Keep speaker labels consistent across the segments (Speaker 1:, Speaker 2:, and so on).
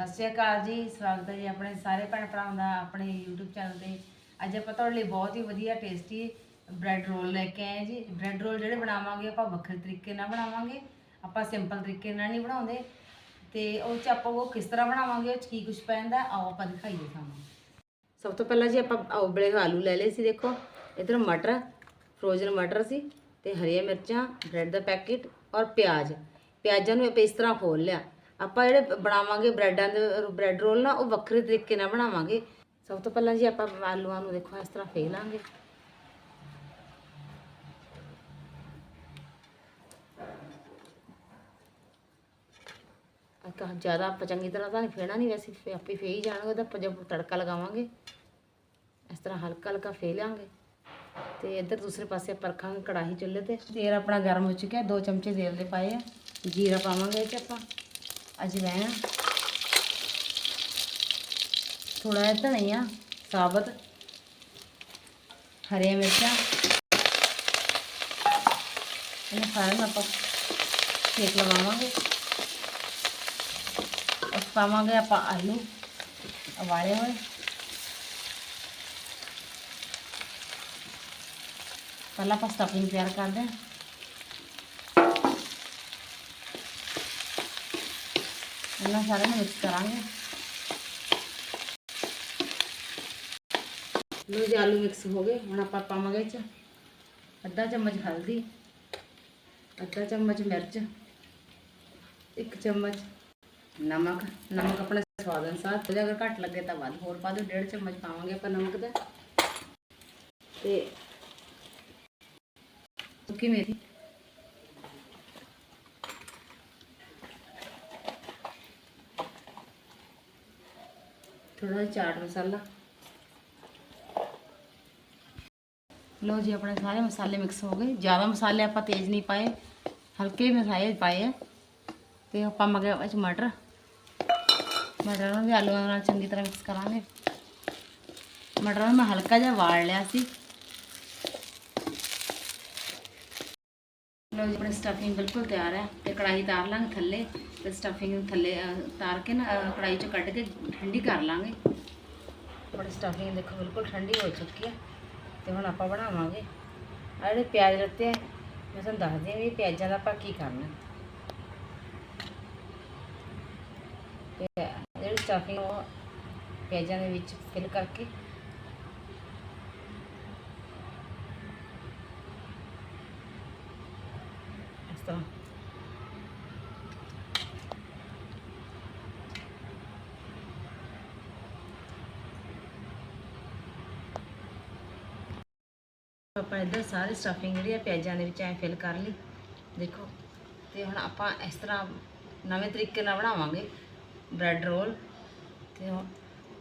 Speaker 1: ਸਤਿ ਸ਼੍ਰੀ ਅਕਾਲ ਜੀ, ਸਵਾਗਤ ਹੈ ਜੀ ਆਪਣੇ ਸਾਰੇ ਭੈਣ ਭਰਾਵਾਂ ਦਾ ਆਪਣੇ YouTube ਚੈਨਲ ਤੇ। ਅੱਜ ਆਪਾਂ ਤੁਹਾਡੇ ਲਈ ਬਹੁਤ ਹੀ ਵਧੀਆ ਟੇਸਟੀ ਬ੍ਰੈਡ ਰੋਲ ਲੈ ਕੇ ਆਏ ਹਾਂ ਜੀ। ਬ੍ਰੈਡ ਰੋਲ ਜਿਹੜੇ ਬਣਾਵਾਂਗੇ, ਆਪਾਂ ਵੱਖਰੇ ਤਰੀਕੇ ਨਾਲ ਬਣਾਵਾਂਗੇ। ਆਪਾਂ ਸਿੰਪਲ ਤਰੀਕੇ ਨਾਲ ਨਹੀਂ ਬਣਾਉਂਦੇ। ਤੇ ਉਹ ਚ ਆਪਾਂ ਉਹ ਕਿਸ ਤਰ੍ਹਾਂ ਬਣਾਵਾਂਗੇ, ਉਹ ਚ ਕੀ ਕੁਝ ਪੈਂਦਾ, ਆਓ ਆਪਾਂ ਦਿਖਾਈਏ ਤੁਹਾਨੂੰ। ਸਭ ਤੋਂ ਪਹਿਲਾਂ ਜੀ ਆਪਾਂ ਉਬਲੇ ਹੋਏ ਆਲੂ ਲੈ ਲਏ ਸੀ, ਦੇਖੋ। ਇਧਰ ਮਟਰ ਫਰੋਜ਼ਨ ਮਟਰ ਸੀ ਤੇ ਹਰੀਆਂ ਮਿਰਚਾਂ ਬ੍ਰੈਡ ਦਾ ਪੈਕੇਟ ਔਰ ਪਿਆਜ਼। ਪਿਆਜ਼ਾਂ ਨੂੰ ਆਪਾਂ ਇਸ ਤਰ੍ਹਾਂ ਖੋਲ ਲਿਆ। ਆਪਾਂ ਜਿਹੜੇ ਬਣਾਵਾਂਗੇ ਬ੍ਰੈਡਾਂ ਦੇ ਬ੍ਰੈਡ ਰੋਲ ਨਾ ਉਹ ਵੱਖਰੇ ਤਰੀਕੇ ਨਾਲ ਬਣਾਵਾਂਗੇ। ਸਭ ਤੋਂ ਪਹਿਲਾਂ ਜੀ ਆਪਾਂ ਆਲੂਆਂ ਨੂੰ ਦੇਖੋ ਇਸ ਤਰ੍ਹਾਂ ਫੇਲ ਲਾਂਗੇ। ਕਾ ਜ਼ਿਆਦਾ ਆਪਾਂ ਚੰਗੀ ਤਰ੍ਹਾਂ ਤਾਂ ਨਹੀਂ ਫੇਣਾ ਨਹੀਂ ਵੈਸੇ ਫੇ ਆਪੇ ਫੇ ਹੀ ਜਾਣਗੇ ਉਹਦਾ ਆਪਾਂ ਜਦ ਤੜਕਾ ਲਗਾਵਾਂਗੇ ਇਸ ਤਰ੍ਹਾਂ ਹਲਕਾ ਹਲਕਾ ਫੇ ਲਾਂਗੇ। ਤੇ ਇੱਧਰ ਦੂਸਰੇ ਪਾਸੇ ਆਪਾਂ ਰੱਖਾਂਗੇ ਕੜਾਹੀ ਚੁੱਲ੍ਹੇ ਤੇ। ਤੇਲ ਆਪਣਾ ਗਰਮ ਹੋ ਚੁੱਕਿਆ ਦੋ ਚਮਚੇ ਤੇਲ ਦੇ ਪਾਏ ਆ। ਜੀਰਾ ਪਾਵਾਂਗੇ ਇਹ 'ਚ ਆਪਾਂ। ਅਜਵਾਇਣ ਥੋੜਾ ਜਿਹਾ ਧਨੀਆ, ਸਾਬਤ, ਹਰੀਆਂ ਮਿਰਚਾਂ, ਇਹਨਾਂ ਸਾਰਿਆਂ ਨੂੰ ਆਪਾਂ ਸੇਕ ਲਵਾਵਾਂਗੇ। ਉਸ ਪਾਵਾਂਗੇ ਆਪਾਂ ਆਲੂ ਉਬਾਲੇ ਹੋਏ। ਪਹਿਲਾਂ ਆਪਾਂ ਸਟਫਿੰਗ ਤਿਆਰ ਕਰਦੇ ਹਾਂ। ਇਹਨਾਂ ਸਾਰਿਆਂ ਨੂੰ ਮਿਕਸ ਕਰਾਂਗੇ। ਲੋ ਜੀ, ਆਲੂ ਮਿਕਸ ਹੋ ਗਏ। ਹੁਣ ਆਪਾਂ ਪਾਵਾਂਗੇ ਇਹ 'ਚ ਅੱਧਾ ਚਮਚ ਹਲਦੀ, ਅੱਧਾ ਚਮਚ ਮਿਰਚ, ਇੱਕ ਚਮਚ ਨਮਕ। ਨਮਕ ਆਪਣੇ ਸਵਾਦ ਅਨੁਸਾਰ, ਤੇ ਅਗਰ ਘੱਟ ਲੱਗੇ ਤਾਂ ਵੱਧ। ਹੋਰ ਪਾ ਦਿਓ, ਡੇਢ ਚਮਚ ਪਾਵਾਂਗੇ ਆਪਾਂ ਨਮਕ ਦਾ। ਤੇ ਸੁੱਕੀ ਮੇਥੀ ਥੋੜਾ ਚਾਟ ਮਸਾਲਾ। ਲੋ ਜੀ, ਆਪਣੇ ਸਾਰੇ ਮਸਾਲੇ ਮਿਕਸ ਹੋ ਗਏ। ਜ਼ਿਆਦਾ ਮਸਾਲੇ ਆਪਾਂ ਤੇਜ਼ ਨਹੀਂ ਪਾਏ, ਹਲਕੇ ਮਸਾਲੇ ਪਾਏ ਆ। ਤੇ ਆਪਾਂ ਮਗੇ ਵਿੱਚ ਮਟਰ। ਮਟਰ ਨੂੰ ਵੀ ਆਲੂਆਂ ਨਾਲ ਚੰਗੀ ਤਰ੍ਹਾਂ ਮਿਕਸ ਕਰਾਂਗੇ। ਮਟਰ ਨੂੰ ਮੈਂ ਹਲਕਾ ਜਿਹਾ ਵਾੜ ਲਿਆ ਸੀ। ਲੋ ਜੀ ਆਪਣੀ ਸਟਫਿੰਗ ਬਿਲਕੁਲ ਤਿਆਰ ਹੈ ਤੇ ਕੜਾਈ ਤਾਰ ਲਾਂਗੇ ਥੱਲੇ ਤੇ ਸਟਫਿੰਗ ਨੂੰ ਥੱਲੇ ਤਾਰ ਕੇ ਨਾ ਅਹ, ਕੜਾਈ ਚੋਂ ਕੱਢ ਕੇ ਠੰਡੀ ਕਰ ਲਾਂਗੇ। ਆਪਣੀ ਸਟਫਿੰਗ ਦੇਖੋ ਬਿਲਕੁਲ ਠੰਡੀ ਹੋ ਚੁੱਕੀ ਹੈ ਤੇ ਹੁਣ ਆਪਾਂ ਬਣਾਵਾਂਗੇ। ਆ ਜਿਹੜੇ ਪਿਆਜ਼ ਲੱਤੇ ਆ ਮੈਂ ਤੁਹਾਨੂੰ ਦੱਸਦੀ ਹਾਂ ਵੀ ਪਿਆਜ਼ਾਂ ਦਾ ਆਪਾਂ ਕੀ ਕਰਨਾ। ਜਿਹੜੀ ਸਟਫਿੰਗ ਉਹ ਪਿਆਜ਼ਾਂ ਦੇ ਵਿੱਚ ਫਿਲ ਕਰਕੇ ਇਸ ਆਪਾਂ ਇੱਧਰ ਸਾਰੀ ਸਟਫਿੰਗ ਜਿਹੜੀ ਆ ਪਿਆਜ਼ਾਂ ਦੇ ਵਿੱਚ ਐ ਫਿਲ ਕਰ ਲਈ। ਦੇਖੋ, ਤੇ ਹੁਣ ਆਪਾਂ ਇਸ ਤਰ੍ਹਾਂ ਨਵੇਂ ਤਰੀਕੇ ਨਾਲ ਬਣਾਵਾਂਗੇ ਬ੍ਰੈਡ ਰੋਲ ਤੇ ਹੁਣ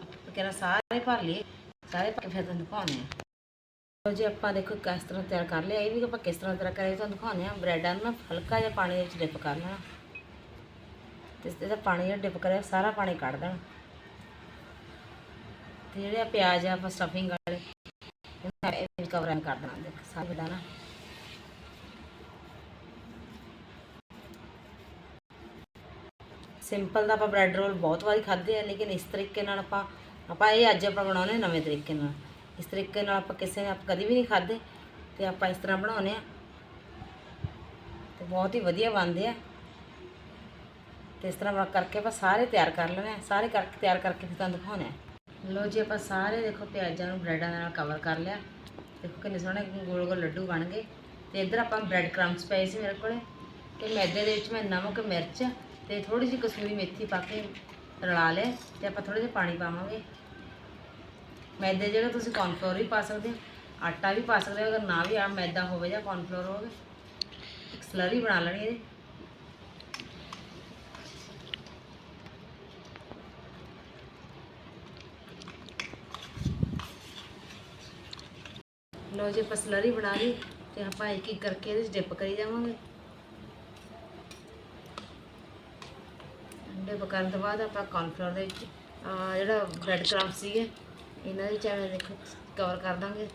Speaker 1: ਆਪਾਂ ਕਿਹੜਾ ਸਾਰੇ ਭਰ ਲਈਏ। ਸਾਰੇ ਭਰ ਕੇ ਫਿਰ ਤੁਹਾਨੂੰ ਦਿਖਾਉਂਦੇ ਆ ਲਓ ਜੀ, ਆਪਾਂ ਦੇਖੋ ਕਿਸ ਤਰ੍ਹਾਂ ਤਿਆਰ ਕਰ ਲਿਆ। ਇਹ ਵੀ ਆਪਾਂ ਕਿਸ ਤਰ੍ਹਾਂ ਤਿਆਰ ਕਰਿਆ ਤੁਹਾਨੂੰ ਦਿਖਾਉਂਦੇ ਆ ਬ੍ਰੈਡਾਂ ਨੂੰ ਨਾ ਹਲਕਾ ਜਿਹਾ ਪਾਣੀ ਵਿੱਚ ਡਿਪ ਕਰ ਲੈਣਾ। ਤੇ ਇਹਦਾ ਪਾਣੀ ਜਿਹੜਾ ਡਿਪ ਕਰਿਆ, ਸਾਰਾ ਪਾਣੀ ਕੱਢ ਦੇਣਾ। ਤੇ ਜਿਹੜੇ ਪਿਆਜ਼ ਆ, ਆਪਾਂ ਸਟਫਿੰਗ ਵਾਲੇ ਇਹ ਕਵਰਾਂ ਕਰ ਦੇਣਾ। ਦੇਖ, ਸਾਰੇ ਦਾ ਸਿੰਪਲ ਦਾ ਆਪਾਂ ਬ੍ਰੈਡ ਰੋਲ ਬਹੁਤ ਵਾਰੀ ਖਾਦੇ ਆ, ਲੇਕਿਨ ਇਸ ਤਰੀਕੇ ਨਾਲ ਆਪਾਂ ਆਪਾਂ ਇਹ ਅੱਜ ਆਪਾਂ ਬਣਾਉਣੇ ਨਵੇਂ ਤਰੀਕੇ ਨਾਲ। ਇਸ ਤਰੀਕੇ ਨਾਲ ਆਪਾਂ ਕਿਸੇ ਨੇ ਆਪ ਕਦੀ ਵੀ ਨਹੀਂ ਖਾਦੇ ਤੇ ਆਪਾਂ ਇਸ ਤਰ੍ਹਾਂ ਬਣਾਉਨੇ ਆ ਤੇ ਬਹੁਤ ਹੀ ਵਧੀਆ ਬਣਦੇ ਆ। ਤੇ ਇਸ ਤਰ੍ਹਾਂ ਬਣਾ ਕਰਕੇ ਆਪਾਂ ਸਾਰੇ ਤਿਆਰ ਕਰ ਲੈਣੇ ਆ ਸਾਰੇ ਕਰਕੇ ਤਿਆਰ ਕਰਕੇ ਫਿਰ ਤੁਹਾਨੂੰ ਦਿਖਾਉਣੇ ਆ ਲੋ ਜੀ, ਆਪਾਂ ਸਾਰੇ ਦੇਖੋ ਪਿਆਜ਼ਾਂ ਨੂੰ ਬ੍ਰੈਡਾਂ ਦੇ ਨਾਲ ਕਵਰ ਕਰ ਲਿਆ। ਦੇਖੋ ਕਿੰਨੇ ਸੋਹਣੇ ਗੋਲ ਗੋਲ ਲੱਡੂ ਬਣ ਗਏ। ਤੇ ਇੱਧਰ ਆਪਾਂ ਬ੍ਰੈਡ ਕ੍ਰੰਬਸ ਪਏ ਸੀ ਮੇਰੇ ਕੋਲੇ। ਤੇ ਮੈਦੇ ਦੇ ਵਿੱਚ ਮੈਂ ਨਮਕ, ਮਿਰਚ ਤੇ ਥੋੜੀ ਜਿਹੀ ਕਸੂਰੀ ਮੇਥੀ ਪਾ ਕੇ ਰਲਾ ਲਿਆ ਤੇ ਆਪਾਂ ਥੋੜੇ ਜਿਹਾ ਪਾਣੀ ਪਾਵਾਂਗੇ। ਮੈਦੇ ਜਿਹੜਾ ਤੁਸੀਂ ਕੌਰਨਫਲੋਰ ਵੀ ਪਾ ਸਕਦੇ ਹੋ, ਆਟਾ ਵੀ ਪਾ ਸਕਦੇ ਹੋ, ਅਗਰ ਨਾ ਵੀ ਆ ਮੈਦਾ ਹੋਵੇ ਜਾਂ ਕੌਰਨਫਲੋਰ ਹੋਵੇ। ਇੱਕ ਸਲਰੀ ਬਣਾ ਲੈਣੀ ਇਹਦੀ। ਲੋ ਜੀ, ਆਪਾਂ ਸਲਰੀ ਬਣਾ ਲਈ ਤੇ ਆਪਾਂ ਇੱਕ ਇੱਕ ਕਰਕੇ ਇਹਦੇ ਵਿੱਚ ਡਿਪ ਕਰੀ ਜਾਵਾਂਗੇ। ਡਿਪ ਕਰਨ ਤੋਂ ਬਾਅਦ ਆਪਾਂ ਕੌਰਨਫਲੋਰ ਦੇ ਵਿੱਚ ਜਿਹੜਾ ਬ੍ਰੈਡ ਕ੍ਰੰਬ ਸੀਗੇ ਇਹਨਾਂ ਦੇ ਵਿੱਚ ਐਵੇਂ ਦੇਖੋ ਕਵਰ ਕਰ ਦਾਂਗੇ।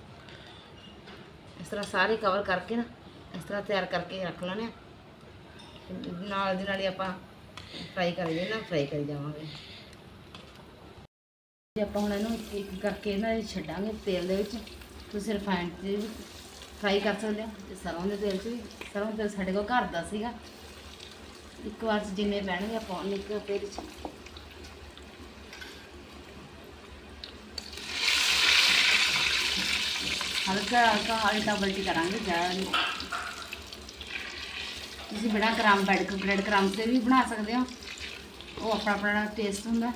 Speaker 1: ਇਸ ਤਰ੍ਹਾਂ ਸਾਰੇ ਕਵਰ ਕਰਕੇ ਨਾ, ਇਸ ਤਰ੍ਹਾਂ ਤਿਆਰ ਕਰਕੇ ਰੱਖ ਲੈਣੇ ਆ। ਨਾਲ ਦੀ ਨਾਲ ਹੀ ਆਪਾਂ ਫਰਾਈ ਕਰੀ ਜਾਣਾ ਫਰਾਈ ਕਰੀ ਜਾਵਾਂਗੇ। ਜੇ ਆਪਾਂ ਹੁਣ ਇਹਨੂੰ ਇੱਕ ਕਰਕੇ ਇਹਨਾਂ ਦੇ ਛੱਡਾਂਗੇ ਤੇਲ ਦੇ ਵਿੱਚ। ਤੁਸੀਂ ਰਿਫਾਈਨਡ ਤੇ ਵੀ ਫਰਾਈ ਕਰ ਸਕਦੇ ਹੋ, ਤੇ ਸਰੋਂ ਦੇ ਤੇਲ 'ਚ ਵੀ। ਸਰੋਂ ਦਾ ਤੇਲ ਸਾਡੇ ਕੋਲ ਘਰ ਦਾ ਸੀਗਾ। ਇੱਕ ਵਾਰ 'ਚ ਜਿੰਨੇ ਬਹਿਣਗੇ ਆਪਾਂ ਉਹਨੇ ਇੱਕ ਤੇਲ 'ਚ ਹਲਕਾ ਹਲਕਾ ਹਲਕਾ ਬਲਟੀ ਕਰਾਂਗੇ, ਜ਼ਿਆਦਾ ਤੁਸੀਂ ਬਿਨਾਂ ਕ੍ਰਮ ਬੈਡ ਬ੍ਰੈਡ ਕ੍ਰਮ ਤੇ ਵੀ ਬਣਾ ਸਕਦੇ ਹੋ। ਉਹ ਆਪਣਾ ਆਪਣਾ ਟੇਸਟ ਹੁੰਦਾ।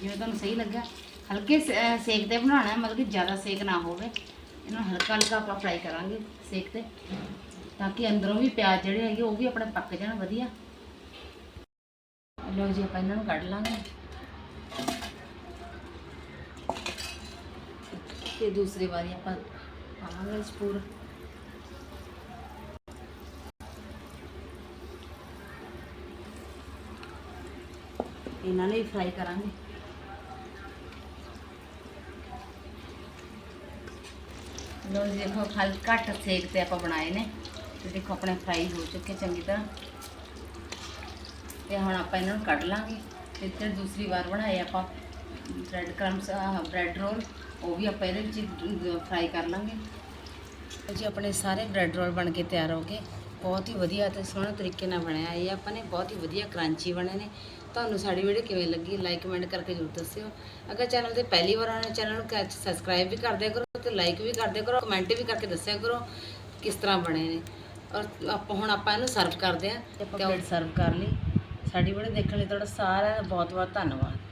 Speaker 1: ਜਿਵੇਂ ਤੁਹਾਨੂੰ ਸਹੀ ਲੱਗਾ ਹਲਕੇ ਸੇ- ਸੇਕ ਤੇ ਬਣਾਉਣਾ ਮਤਲਬ ਕਿ ਜ਼ਿਆਦਾ ਸੇਕ ਨਾ ਹੋਵੇ। ਇਹਨੂੰ ਹਲਕਾ ਹਲਕਾ ਆਪਾਂ ਫਰਾਈ ਕਰਾਂਗੇ ਸੇਕ ਤੇ। ਤਾਂ ਕਿ ਅੰਦਰੋਂ ਵੀ ਪਿਆਜ਼ ਜਿਹੜੇ ਹੈਗੇ, ਉਹ ਵੀ ਆਪਣੇ ਪੱਕ ਜਾਣ, ਵਧੀਆ। ਲਓ ਜੀ, ਆਪਾਂ ਇਹਨਾਂ ਨੂੰ ਕੱਢ ਲਾਂਗੇ। ਤੇ ਦੂਸਰੀ ਵਾਰੀ ਆਪਾਂ ਪਾਵਾਂਗੇ ਸਪੂਰ ਇਹਨਾਂ ਨੂੰ ਫਰਾਈ ਕਰਾਂਗੇ। ਲੋ ਜੀ ਦੇਖੋ ਹਲ ਘੱਟ ਸੇਕ ਤੇ ਆਪਾਂ ਬਣਾਏ ਨੇ। ਤੇ ਦੇਖੋ, ਆਪਣੇ ਫਰਾਈ ਹੋ ਚੁੱਕੇ ਚੰਗੀ ਤਰ੍ਹਾਂ। ਤੇ ਹੁਣ ਆਪਾਂ ਇਹਨਾਂ ਨੂੰ ਕੱਢ ਲਾਂਗੇ। ਤੇ ਫਿਰ ਦੂਸਰੀ ਵਾਰ ਬਣਾਏ ਆਪਾਂ। ਬ੍ਰੈਡ ਕ੍ਰਮਸ ਬ੍ਰੈਡ ਰੋਲ, ਉਹ ਵੀ ਆਪਾਂ ਇਹਦੇ ਵਿੱਚ ਫਰਾਈ ਕਰ ਲਾਂਗੇ। ਤੇ ਜੀ, ਆਪਣੇ ਸਾਰੇ ਬ੍ਰੈਡ ਰੋਲ ਬਣ ਕੇ ਤਿਆਰ ਹੋ ਗਏ। ਬਹੁਤ ਹੀ ਵਧੀਆ ਤੇ ਸੋਹਣੇ ਤਰੀਕੇ ਨਾਲ ਬਣਿਆ। ਇਹ ਆਪਾਂ ਨੇ ਬਹੁਤ ਹੀ ਵਧੀਆ ਕਰੰਚੀ ਬਣੇ ਨੇ। ਤੁਹਾਨੂੰ ਸਾਡੀ ਵੀਡੀਓ ਕਿਵੇਂ ਲੱਗੀ ਲਾਈਕ ਕਮੈਂਟ ਕਰਕੇ ਜ਼ਰੂਰ ਦੱਸਿਓ। ਅਗਰ ਚੈਨਲ ਤੇ ਪਹਿਲੀ ਵਾਰ ਆਉਣਾ ਚੈਨਲ ਨੂੰ ਸਬਸਕ੍ਰਾਈਬ ਵੀ ਕਰ ਦਿਆ ਕਰੋ ਤੇ ਲਾਈਕ ਵੀ ਕਰ ਦਿਆ ਕਰੋ ਕਮੈਂਟ ਵੀ ਕਰਕੇ ਦੱਸਿਆ ਕਰੋ ਕਿਸ ਤਰ੍ਹਾਂ ਬਣੇ ਨੇ। ਔਰ ਆਪਾਂ, ਹੁਣ ਆਪਾਂ ਇਹਨੂੰ ਸਰਵ ਕਰਦੇ ਆਂ ਤੇ ਆਪਾਂ ਸਰਵ ਕਰ ਲਈ। ਸਾਡੀ ਵੀਡੀਓ ਦੇਖਣ ਲਈ ਤੁਹਾਡਾ ਸਾਰਿਆਂ ਦਾ ਬਹੁਤ ਬਹੁਤ ਧੰਨਵਾਦ।